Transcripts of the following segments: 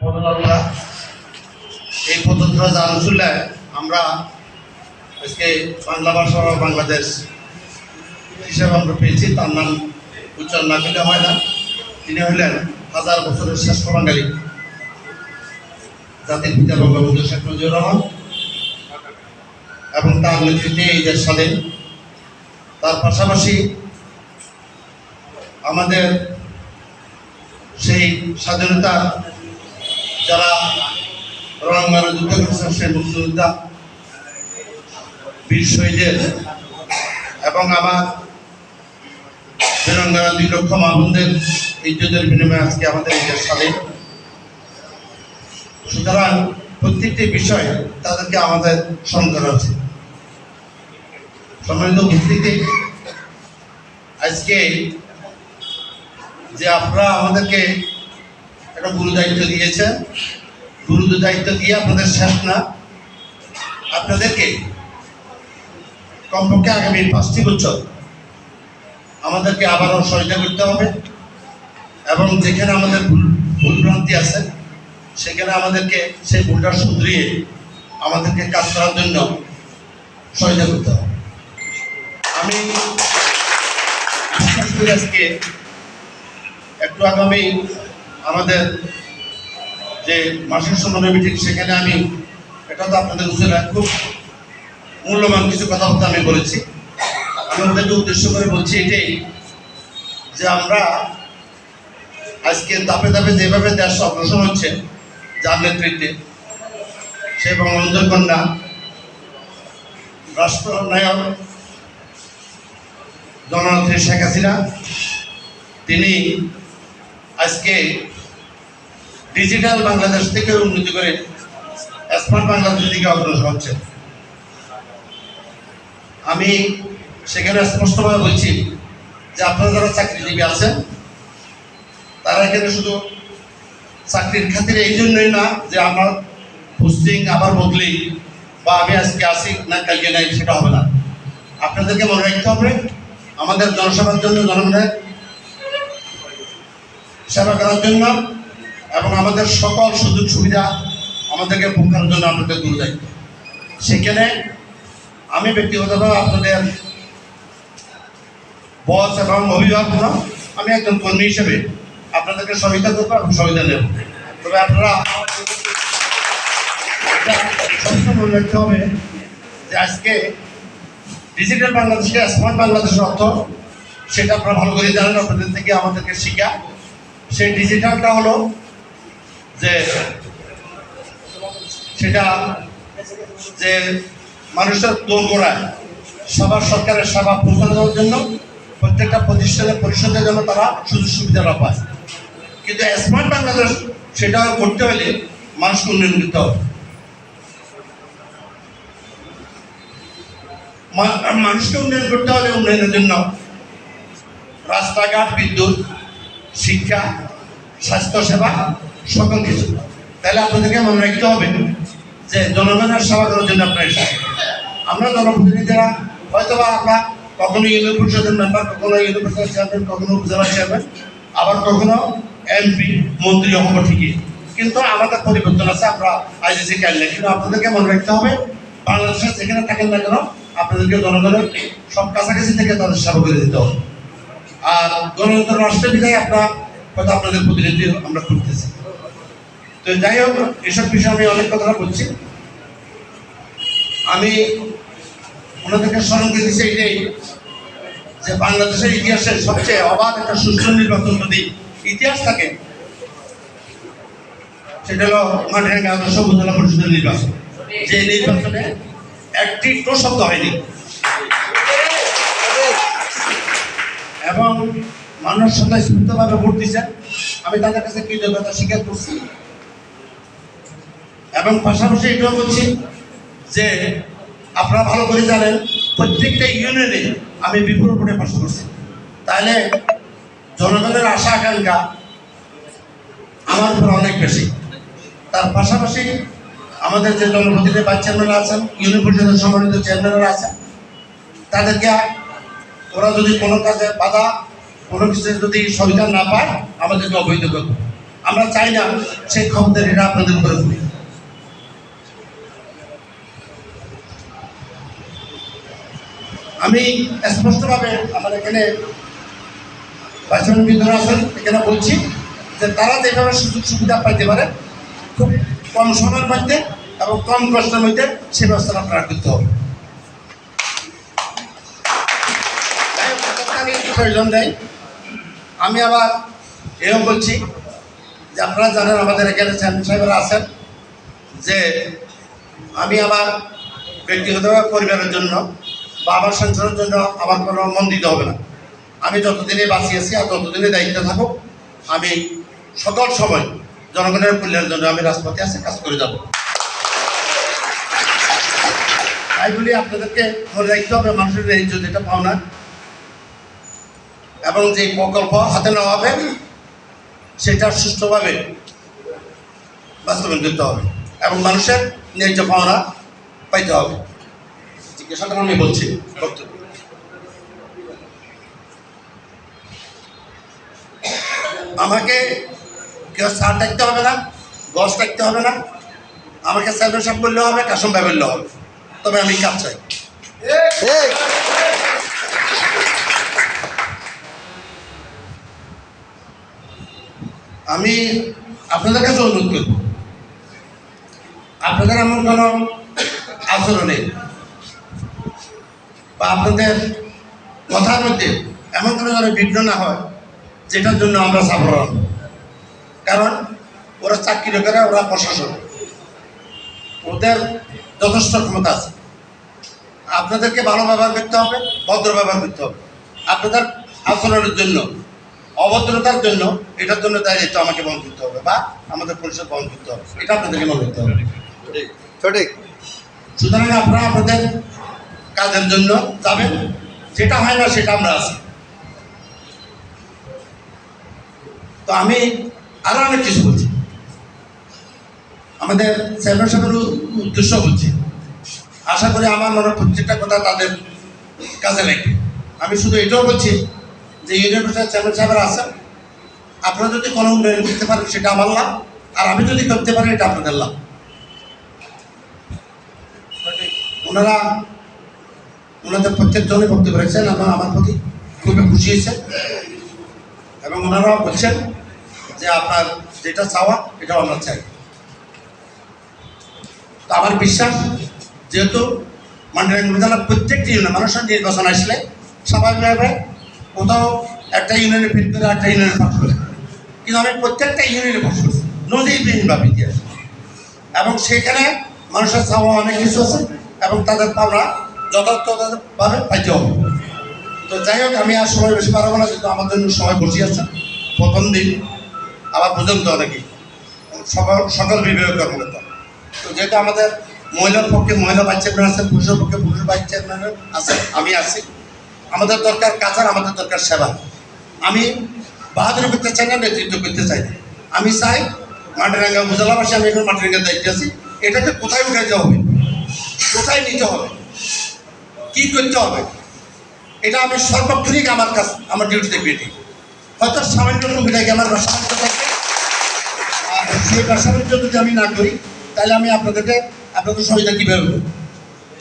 এই পদযাত্রা জান শুনলে আমরা আজকে বাংলা ভাষা বাংলাদেশ হিসাবে আমরা পেয়েছি। তার নাম উচ্চারণ না করলে হয় না। তিনি হলেন হাজার বছরের শ্রেষ্ঠ বাঙালি। জাতির পিতা বঙ্গবন্ধু শেখ মুজিবুর রহমান। এবং তার নেতৃত্বে এই দেশ স্বাধীন। তার পাশাপাশি আমাদের সেই স্বাধীনতা যারা রংমারে যুদ্ধ করেছেন, সেই মুক্তিযোদ্ধা, বীর শহীদের এবং আমার তেলেঙ্গানা দুই লক্ষ মাহবুনদের ইজ্জতের বিনিময়ে আজকে আমাদের এই দেশ স্বাধীন। সুতরাং প্রত্যেকটি বিষয় তাদেরকে আমাদের স্মরণ করা উচিত সম্মানিত ভিত্তিতে আজকে যে আপনারা আমাদেরকে একটা গুরু দায়িত্ব দিয়েছেন। গুরু দায়িত্ব দিয়ে আপনাদের শেষ না। আপনাদেরকে কমপক্ষে আগামী পাঁচটি বছর আমাদেরকে আবারও সহায়তা করতে হবে এবং যেখানে আমাদের ভুল ভুলভ্রান্তি আছে, সেখানে আমাদেরকে সেই ভুলটা শুধরিয়ে আমাদেরকে কাজ করার জন্য সহায়তা করতে হবে। আমি আজকে একটু আগামী আমাদের যে মাসিক সম্মেলন মিটিং সেখানে আমি, এটা তো আপনাদের উচিত খুব মূল্যবান কিছু কথাবার্তা আমি বলেছি। আমি ওদেরকে উদ্দেশ্য করে বলছি এটাই যে আমরা আজকে ধাপে ধাপে যেভাবে দেশ অগ্রসর হচ্ছে, যার নেতৃত্বে সেই বঙ্গবন্ধুর কন্যা রাষ্ট্রনায়ক জননেত্রী শেখ হাসিনা, তিনি আজকে ডিজিটাল বাংলাদেশ থেকে উন্নতি করে স্মার্ট বাংলাদেশের দিকে অগ্রসর হচ্ছে। আমি সেখানে স্পষ্টভাবে বলছি যে আপনারা যারা চাকরিজীবী আছেন, তারা এখানে শুধু চাকরির খাতিরে এই জন্যই না যে আমার পোস্টিং আবার বদলি বা আমি আজকে আসি না কালকে নাই, সেটা হবে না। আপনাদেরকে মনে রাখতে হবে, আমাদের জনসভার জন্য জনগণের সেবা করার জন্য এবং আমাদের সকল সুযোগ সুবিধা আমাদেরকে করার জন্য আপনাদের দূর দায়িত্ব সেখানে আমি ব্যক্তিগতভাবে আপনাদের বস এবং অভিভাবক আমি একজন কর্মী হিসেবে আপনাদেরকে সহায়তা করব এবং সহায়তা নেব। তবে আপনারা সবসময় মনে রাখতে হবে যে আজকে ডিজিটাল বাংলাদেশকে স্মার্ট বাংলাদেশের অর্থ, সেটা আপনারা ভালো করে জানেন, আপনাদের থেকে আমাদেরকে শিখা। সেই ডিজিটালটা হলো যে সেটা যে মানুষের দোল গোড়ায় সবার সরকারের সেবা পৌঁছে দেওয়ার জন্য প্রত্যেকটা প্রতিষ্ঠানের পরিষদের জন্য তারা সুযোগ সুবিধাটা পায় কিন্তু স্মার্ট বাংলাদেশ সেটা করতে হলে মানুষকে উন্নয়ন করতে হবে মানুষকে উন্নয়ন করতে হলে উন্নয়নের জন্য রাস্তাঘাট, বিদ্যুৎ শিক্ষা, স্বাস্থ্যসেবা, সকল কিছু। তাহলে আপনাদেরকে মনে রাখতে হবে যে জনগণের সেবা করার জন্য আপনার আমরা জনপ্রতিনিধিরা হয়তো বা আমরা কখনো ইউনিয়ন পরিষদের মেম্বার কখনো ইউনিয়ন পরিষদের চেয়ারম্যান কখনো উপজেলা চেয়ারম্যান আবার কখনো এমপি মন্ত্রী হব ঠিকই। কিন্তু আমাদের পরিবর্তন আছে, আমরা আইসিসি ক্যান্ডিডেট কিন্তু আপনাদেরকে মনে রাখতে হবে, বাংলাদেশের যেখানে থাকেন না কেন, আপনাদেরকে জনগণের সব কাছাকাছি থেকে তাদের সেবা করে দিতে হবে। আর গণতন্ত্র রাষ্ট্রের বিধায় আপনার হয়তো আপনাদের প্রতিনিধি আমরা করতেছি। তো যাই হোক, এসব বিষয়ে আমি অনেক কথা বলছি। আমি ওনাদেরকে স্মরণ করে দিচ্ছি এইটাই যে বাংলাদেশের ইতিহাসের সবচেয়ে অবাধ একটা সুষ্ঠু নির্বাচন যদি ইতিহাস থাকে। সেটা হলো মাঠেরাঙ্গা আদর্শ উপজেলা পরিষদের নির্বাচন। যে নির্বাচনে একটি শব্দ হয়নি। এবং মানুষ স্বতঃস্ফূর্তভাবে ভোট দিচ্ছেন আমি তাদের কাছে কৃতজ্ঞতা স্বীকার করছি। এবং পাশাপাশি এটাও বলছি যে আপনারা ভালো করে জানেন, প্রত্যেকটা ইউনিয়নে আমি বিপুল ভোটে পাশ করছি। তাহলে জনগণের আশা, আকাঙ্ক্ষা আমার উপর অনেক বেশি। তার পাশাপাশি আমাদের যে জনপ্রতিনিধি ভাইস চেয়ারম্যান আছেন ইউনিয়ন পরিষদের সম্মানিত চেয়ারম্যানরা আছেন, তাদেরকে ওরা যদি কোনো কাজে বাধা, কোনো কিছু যদি সহযোগিতা না পায়, আমাদেরকে অবৈধ করবে। আমরা চাই না সেই ক্ষমতারীরা আপনাদের উপরে আমি স্পষ্টভাবে আমার এখানে ভিতরে আছেন, এখানে বলছি যে তারা যেভাবে সুযোগ সুবিধা পাইতে পারে, খুব কম সময়ের মধ্যে এবং কম কষ্টের মধ্যে সে ব্যবস্থা আপনারা করতে হবে তাই সরকার নিয়ে একটু প্রয়োজন নেই। আমি আবার এও বলছি যে আপনারা জানেন আমাদের এখানে চেয়ারম্যান সাহেবরা আছেন, যে আমি আমার ব্যক্তিগতভাবে পরিবারের জন্য বা আমার সংসারের জন্য আমার কোনো মন দিতে হবে না। আমি যতদিনে বাঁচিয়েছি আর ততদিনে দায়িত্বে থাকো আমি সকল সময় জনগণের কল্যাণের জন্য আমি রাজপথে আছে কাজ করে যাব। তাই বলি আপনাদেরকে মনে রাখতে হবে, মানুষের এই যেটা পাওনা। এবং যে প্রকল্প হাতে নেওয়া হবে, সেটা সুষ্ঠুভাবে বাস্তবায়ন করতে হবে এবং মানুষের ন্যায্য পাওনা পাইতে হবে। জিজ্ঞাসাটা আমি বলছি। আমাকে কেউ সার থাকতে হবে না, গছ থাকতে হবে না, আমাকে সাহেব বললেও হবে ভাই বললেও হবে। তবে আমি কাজ চাই। আমি আপনাদের কাছে অনুরোধ করব। আপনাদের এমন কোনো আচরণে বা আপনাদের কথার মধ্যে এমন কোনো যেন বিঘ্ন না হয়, যেটার জন্য আমরা সাধারণ। কারণ ওরা চাকরি করে, ওরা প্রশাসন ওদের যথেষ্ট ক্ষমতা আছে। আপনাদেরকে ভালো ব্যবহার করতে হবে, ভদ্র ব্যবহার করতে হবে। আপনাদের আচরণের জন্য অভদ্রতার জন্য এটার জন্য তাই দায়িত্ব আমাকে বহন করতে হবে বা আমাদের পরিষদ বহন করতে হবে। এটা আপনাদেরকে মনে করতে হবে। সঠিক। সুতরাং আপনারা আপনাদের কাজের জন্য যাবেন যেটা হয় না সেটা আমরা আছি। তো আমি আরও অনেক কিছু বলছি। আমাদের চেয়ারম্যান সাহেবের উদ্দেশ্য বলছি আশা করি আমার মনে প্রত্যেকটা কথা তাদের কাজে লাগবে। আমি শুধু এটাও বলছি যে ইউনিয়ন পরিষদ চেয়ারম্যান সাহেবের আছেন, আপনারা যদি কোনো উন্নয়ন করতে পারেন, সেটা আমার লাভ। আর আমি যদি করতে পারি, এটা আপনাদের লাভ। ওনারা, ওনাদের প্রত্যেকজনই বক্তব্য রেখেছেন এবং আমার প্রতি খুবই খুশি হয়েছে। এবং ওনারাও বলছেন যে আপনার যেটা চাওয়া, এটাও আমরা চাই। তো আমার বিশ্বাস, যেহেতু মান্ডারিং উপজেলার প্রত্যেকটি ইউনিয়ন মানুষের নির্বাচন আসলে স্বাভাবিকভাবে কোথাও একটা ইউনিয়নে ফিট করে একটা ইউনিয়নে পাঠ করে। কিন্তু আমি প্রত্যেকটা ইউনিয়নে পাঠ করছি। নদীবিহীনভাবে ইতিহাস। এবং সেখানে মানুষের চাওয়া অনেক কিছু আছে এবং তাদের পাওনা যথার্থভাবে পাইতে হবে। তো যাই হোক, আমি আর সময় বেশি পারব না কিন্তু আমার জন্য সময় বসে আছে। প্রথম দিন, আবার পর্যন্ত অনেকেই সকল সকল বিভাগীয় কর্মকর্তা। তো যেহেতু আমাদের মহিলার পক্ষে মহিলা ভাইস চেয়ারম্যান আছেন পুরুষের পক্ষে পুরুষ ভাইস চেয়ারম্যান আছে, আমি আছি। আমাদের দরকার কাজার আমাদের দরকার সেবা। আমি বাহাদুরি করতে চাই না, নেতৃত্ব করতে চাই না। আমি চাই মাটিরাঙ্গা উপজেলাবাসী আমি এখন মাটিরাঙ্গার দায়িত্বে আছি। এটাকে কোথায় উঠাইতে হবে? কোথায় নিতে হবে? কি করতে হবে? এটা আমি সর্বক্ষণিক আমার কাজ, আমার ডিউটিতে পেটি হয়তো সামান্য টুকিটাকে আমার বাণিজ্য থাকবে? আর সেই ব্যবসা যদি আমি না করি, তাহলে আমি আপনাদেরকে, আপনাদের সুবিধা কীভাবে করব?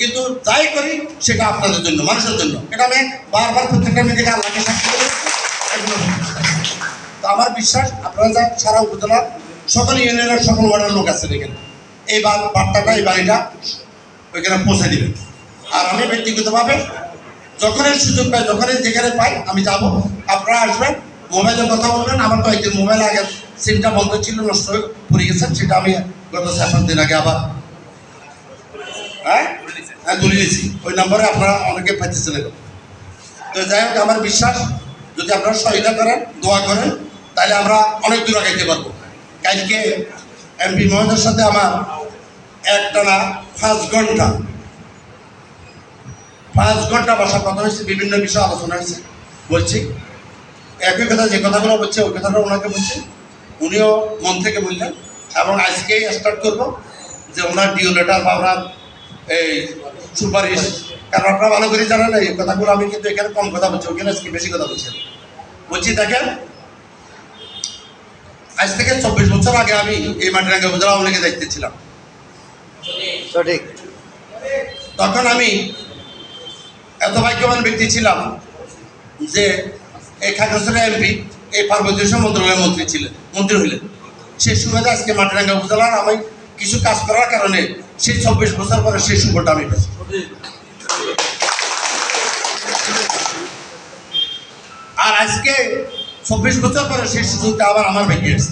কিন্তু যাই করি, সেটা আপনাদের জন্য, মানুষের জন্য। এটা আমি বারবার প্রত্যেকটা নিজেকে আল্লাহকে সাক্ষী। তো আমার বিশ্বাস, আপনারা যা সারা উপজেলার সকল ইউনিয়নের সকল ওয়ার্ডের লোক আছেন এখানে এই বার্তাটা এই বাড়িটা ওইখানে পৌঁছে দিবেন। আর আমি ব্যক্তিগতভাবে যখনই সুযোগ পাই, যখনই যেখানে পাই, আমি যাব। আপনারা আসবেন, মোবাইলে কথা বলবেন। আমার কয়েকদিন মোবাইল আগে সিমটা বন্ধ ছিল, নষ্ট হয়ে পড়ে গেছেন সেটা আমি গত সাত দিন আগে আবার হ্যাঁ? তুলে দিয়েছি ওই নম্বরে আপনারা অনেকে পাইতেছেন এখন তো যাই হোক, আমার বিশ্বাস, যদি আপনারা সহায়তা করেন, দোয়া করেন, তাহলে আমরা অনেক দূর আগাইতে পারব। কালকে এমপি মহোদয়ের সাথে আমার একটানা পাঁচ ঘণ্টা পাঁচ ঘণ্টা বসার কথা হয়েছে, বিভিন্ন বিষয়ে আলোচনা হয়েছে, বলছি। একই কথা, যে কথাগুলো বলছে, ওই কথাটা ওনাকে বলছি। উনিও মন থেকে বললেন। এবং আজকেই স্টার্ট করব যে ওনার ডিও লেটার বা ওনার এই সুপারিশ। কারণ আপনারা ভালো করে জানেন এই কথাগুলো আমি কিন্তু এখানে কম কথা বলছি ওখানে আজকে বেশি কথা বলছি বলছি দেখেন আজ থেকে চব্বিশ বছর আগে আমি এই মাটিরাঙ্গা উপজেলা আওয়ামী লীগের দায়িত্বে ছিলাম। সঠিক। তখন আমি এত ভাগ্যবান ব্যক্তি ছিলাম যে এই খাগড়াছড়া এমপি এই পার্বত্য মন্ত্রণালয়ের মন্ত্রী ছিলেন মন্ত্রী হইলেন। সেই সুবাদে আজকে মাটিরাঙ্গা উপজেলার আমি কিছু কাজ করার কারণে সেই চব্বিশ বছর পরে সেই সুখটা আমি পেয়েছি। আর আজকে চব্বিশ বছর পরে সেই সুযোগটা আবার আমার ভেঙে গেছে।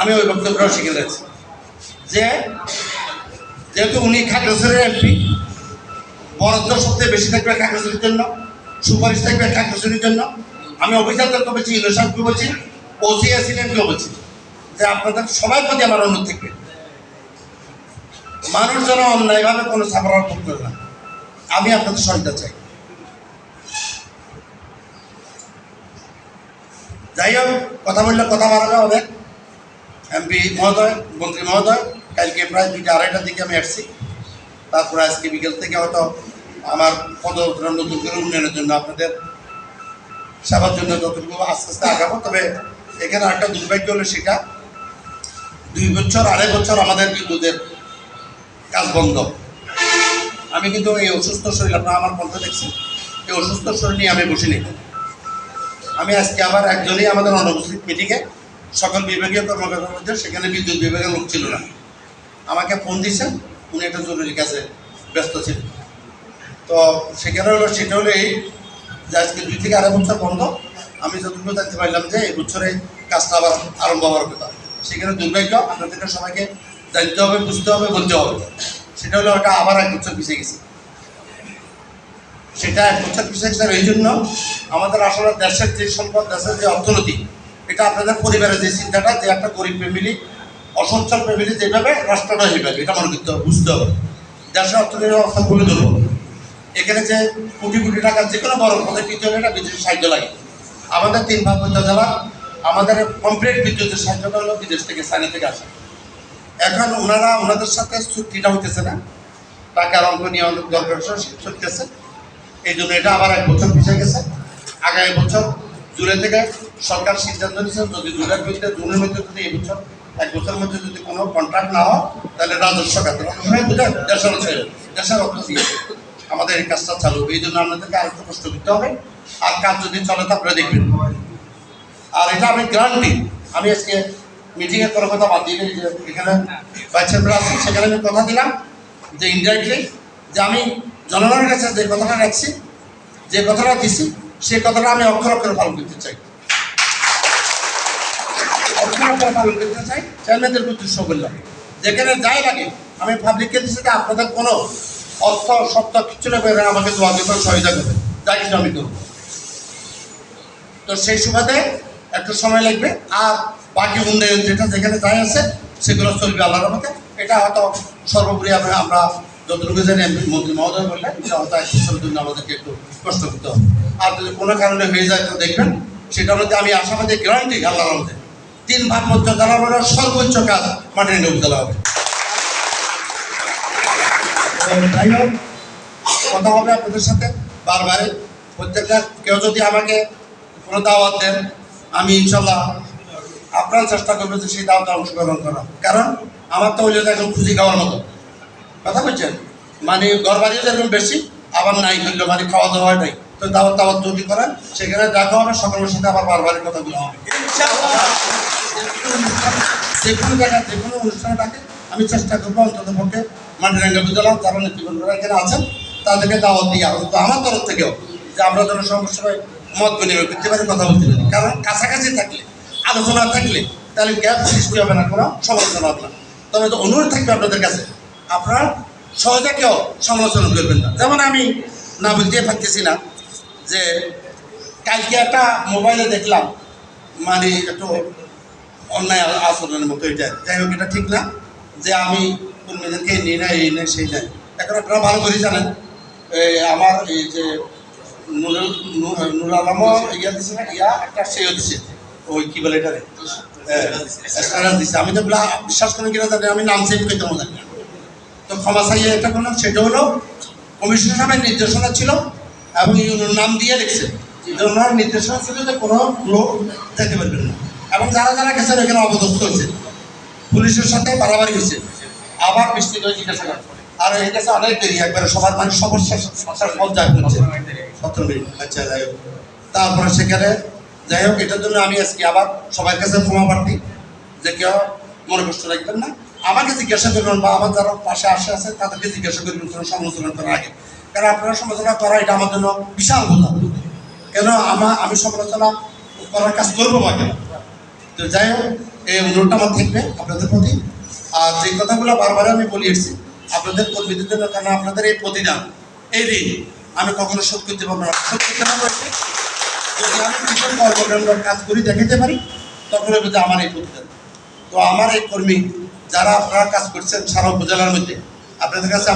আমি ওই বক্তব্যটাও শিখে যাচ্ছি। যে যেহেতু উনি খাগড়াছড়ের এমপি, বরাদ্দ সবচেয়ে বেশি থাকবে খাগড়াছড়ির জন্য, সুপারিশ থাকবে খাগড়াছড়ির জন্য। আমি অভিযানকে বলছি ইউনিসাফকে বলছি, ওসি এসিডেন্টকে বলছি। যে আপনাদের সবাই প্রতি আমার অনুরোধ থাকবে। মানুষ যেন অন্যায়ভাবে কোনো সাফার ভোগ করে না। আমি আপনাদের সহায়তা চাই। যাই হোক, কথা বললে কথা বাড়াবে অনেক এমপি মহোদয়, মন্ত্রী মহোদয়, কালকে প্রায় দুইটা আড়াইটার দিকে আমি আসছি। তারপরে আজকে বিকেল থেকে হয়তো আমার পদযাত্রা নতুন করে উন্নয়নের জন্য আপনাদের সেবার জন্য যতটুকু আস্তে আস্তে আগাবো, তবে এখানে একটা দুর্ভাগ্য হলো সেটা, দুই বছর, আড়াই বছর আমাদের বিদ্যুতের কাজ বন্ধ। আমি কিন্তু এই অসুস্থ শরীর, আপনারা আমার মধ্যে দেখছেন, এই অসুস্থ শরীর নিয়ে আমি বসিনি। আমি আজকে আবার একজনই আমাদের অনুপস্থিত মিটিংয়ে সকল বিভাগীয় কর্মকর্তার মধ্যে সেখানে বিদ্যুৎ বিভাগের লোক ছিল না। আমাকে ফোন দিয়েছেন, উনি একটা জরুরি কাজে ব্যস্ত ছিলেন। তো সেখানে হলো, সেটা হলো এই যে আজকে দুই থেকে আড়াই বছর বন্ধ, আমি যতটুকু জানতে পারলাম যে এই বছরে কাজটা আবার আরম্ভ হওয়ার কথা। সেখানে দুর্ভাগ্য, আপনাদেরকে সবাইকে জানতে হবে, বুঝতে হবে, বলতে হবে। সেটা হলো ওটা আবার এক বছর পিছিয়ে গেছে। সেটা এক বছর পিছিয়ে গেছে এই জন্য আমাদের আসলে দেশের যে সম্পদ, দেশের যে অর্থনীতি, এটা আপনাদের পরিবারের যে চিন্তাটা, যে একটা গরিব ফ্যামিলি অসচ্ছল ফ্যামিলি যেভাবে রাষ্ট্রটা এইভাবে এটা মনে করতে হবে, বুঝতে হবে। দেশের অর্থনীতির অবস্থা বলে ধরবো এখানে যে কোটি কোটি টাকা যে কোনো বড় পদে দিতে হলে এটা বিদেশি সাহায্য লাগে। আমাদের তিন ভাবন্ত জেলা আমাদের কমপ্লিট বিদ্যুতের সাহায্যটা হলো বিদেশ থেকে, চায়না থেকে আসে। এখন ওনারা ওনাদের সাথে চুক্তিটা হইতেছে না। টাকার অঙ্ক নিয়ে আমাদের দরকার চলতেছে এই জন্য এটা আবার এক বছর পিছিয়ে গেছে। আগামী বছর জুলাই থেকে সরকার সিদ্ধান্ত নিয়েছে, যদি জুলাইয়ের মধ্যে, জুনের মধ্যে যদি এই বছর, এক বছরের মধ্যে যদি কোনো কন্ট্রাক্ট না হয়, তাহলে রাজস্ব খাতে বুঝলেন দেশের দেশের অর্থ দিয়ে আমাদের এই কাজটা চালু। এই জন্য আপনাদেরকে আর একটু কষ্ট করতে হবে, আর কাজ যদি চলে তো আপনারা দেখবেন। আর এটা আমি গ্যারান্টি আমি আজকে মিটিংয়ে কোনো কথা বাদ দিই যে এখানে ভাইস চেয়ারম্যান আছেন সেখানে আমি কথা দিলাম যে ইনডাইরেক্টলি যে আমি জনগণের কাছে যে কথাটা রাখছি যে কথাটা দিছি সেই কথাটা আমি অক্ষর অক্ষরে পালন করতে চাই। অক্ষর অক্ষরে পালন করতে চাই চেয়ারম্যানদের উদ্দেশ্য বললাম। যেখানে যাই লাগে আমি পাবলিককে দিচ্ছি যে আপনাদের কোনো অর্থ সত্য কিছু না করে আমাকে দোয়া দিতে সহায়তা করবে যা কিছু আমি করব। তো সেই সুবাদে একটু সময় লাগবে আর বাকি উন্নয়ন যেটা যেখানে যাই আছে, সেগুলো চলবে আল্লাহর মতে এটা হয়তো সর্বোপরি আমরা আমরা যতটুকু জানি মন্ত্রী মহোদয় বললেন এটা হয়তো এক বছরের জন্য আমাদেরকে একটু কষ্ট করতে হবে। আর যদি কোনো কারণে হয়ে যায়, তো দেখবেন। সেটার মধ্যে আমি আশাবাদী গ্যারান্টি আল্লাহর মধ্যে তিন ভাগ মধ্য হলো সর্বোচ্চ কাজ, মাটির নিয়োগ জ্বালা হবে। কথা হবে আপনাদের সাথে। বারবারে প্রত্যেকটা কেউ যদি আমাকে কোনো দাওয়াত দেন, আমি ইনশাল্লাহ আপনার চেষ্টা করব যে সেই দাওয়াতে অংশগ্রহণ করা। কারণ আমার তো ওই এখন খুঁজি খাওয়ার মতো। কথা বলছেন? মানে ঘর বাড়িও যেরকম বেশি, আবার নাই হইল মানে খাওয়া দাওয়া নাই। তো দাওয়াত দাওয়াত যদি করেন, সেখানে দেখা হবে সকলের সাথে আবার বারবারের কথাগুলো হবে। যে কোনো জায়গায়, যে কোনো অনুষ্ঠানে থাকে আমি চেষ্টা করব অন্তত পক্ষে মাটিরাঙ্গা বিদ্যালয় যারা নেতৃবৃন্দরা এখানে আছেন তাদেরকে দাওয়াত দিয়ে আসব তো আমার তরফ থেকেও যে আমরা যেন সমস্যায় মত বিনিময় করতে পারি, কথা বলতে পারি। কারণ কাছাকাছি থাকলে আলোচনা থাকলে তাহলে গ্যাপ সৃষ্টি হবে না কোনো সমালোচনা হবে না তবে তো অনুরোধ থাকবে আপনাদের কাছে, আপনারা সহজে কেউ সমালোচনা করবেন না। যেমন আমি না বলতে পারতেছি না যে কালকে একটা মোবাইলে দেখলাম মানে একটু অন্যায় আচরণের মতো এটা। যাই হোক, এটা ঠিক না যে আমি কর্মীদেরকে নিই না এই নেই, সেই নেই। এখন আপনারা ভালো করে জানেন। এই আমার এই যে নুরুল নূর- আলমও ইয়া দিছে না, ইয়া একটা সেও দিছে ওই কি বলে এটারে? স্ট্যাটাস আমি তো বিশ্বাস করেন কিনা জানি আমি নাম চেঞ্জ করতে মজা জানি। তো ক্ষমা চাইয়ে একটা করলাম সেটা হলো, কমিশনার সাহেবের নির্দেশনা ছিল এবং নাম দিয়ে লিখছে ওনার নির্দেশনা ছিল যে কোনো লোক যেতে পারবেন না। এবং যারা যারা গেছেন ওখানে অবদস্থ হয়েছে। পুলিশের সাথে বাড়াবাড়ি হয়েছে। আবার বৃষ্টি করে জিজ্ঞাসা করে আর কাছে অনেক দেরি, একবারে সবার মানে সমস্যা সমস্যার সতেরো মিনিট। আচ্ছা যাই হোক। তারপরে সেখানে যাই হোক, এটার জন্য আমি আজকে আবার সবার কাছে ক্ষমা প্রার্থী। যে কেউ মনে কষ্ট রাখবেন না। আমাকে জিজ্ঞাসা করবেন বা আমার যারা পাশে আসে আছে, তাদেরকে জিজ্ঞাসা করবেন, কোনো সমালোচনা করার আগে। কারণ আপনারা সমালোচনা করা, এটা আমার জন্য বিশাল বোঝা। কেন? আমার আমি সমালোচনা করার কাজ করব বা কেন? তো যাই হোক, এই অনুরোধটা আমার থাকবে আপনাদের প্রতি। আর যে কথাগুলো বারবার আমি বলি এসেছি আপনাদের কর্মীদের জন্য কারণ আপনাদের এই প্রতিদান, এই ঋণ আমি কখনো শোধ করতে পারব না। শোধ করতে পারব যদি আমি কিছু কর্মকাণ্ড কাজ করি দেখাতে পারি তখন যে আমার এই প্রতিদান তো আমার এই কর্মী, যারা আপনারা কাজ করছেন সারা উপজেলার মধ্যে, আপনাদের কাছে